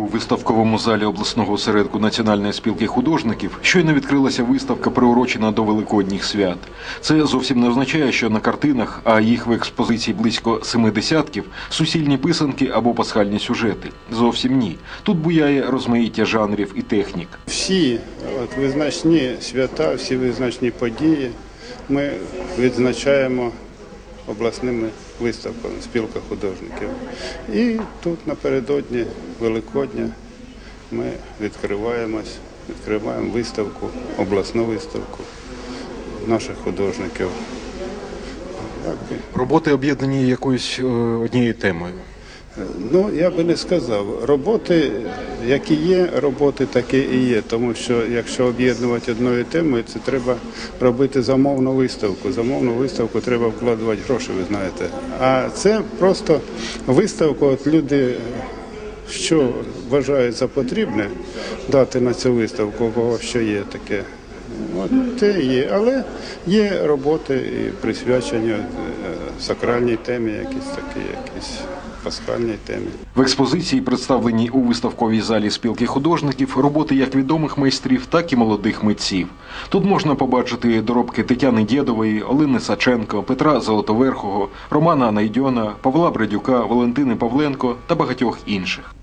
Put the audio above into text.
У виставковому залі обласного осередку Національної спілки художників щойно відкрилася виставка, приурочена до великодніх свят. Це зовсім не означає, що на картинах, а їх в експозиції близько семи десятків, сусільні писанки або пасхальні сюжети. Зовсім ні. Тут буяє розмаїття жанрів і технік. Всі от, визначні свята, всі визначні події ми відзначаємо обласними виставками спілка художників. І тут напередодні Великодня ми відкриваємось, відкриваємо виставку, обласну виставку наших художників. Роботи об'єднані якоюсь е, однією темою. Ну, я би не сказав. Роботи, які є, роботи такі і є. Тому що якщо об'єднувати одною темою, це треба робити замовну виставку. Замовну виставку треба вкладувати гроші, ви знаєте. А це просто виставка, от люди. Що вважають за потрібне дати на цю виставку, кого що є таке. От те є. Але є роботи і присвячені е, сакральній темі, якісь такі, якісь пасхальній темі. В експозиції представлені у виставковій залі спілки художників роботи як відомих майстрів, так і молодих митців. Тут можна побачити доробки Тетяни Дєдової, Олени Саченко, Петра Золотоверхого, Романа Найдьона, Павла Бредюка, Валентини Павленко та багатьох інших.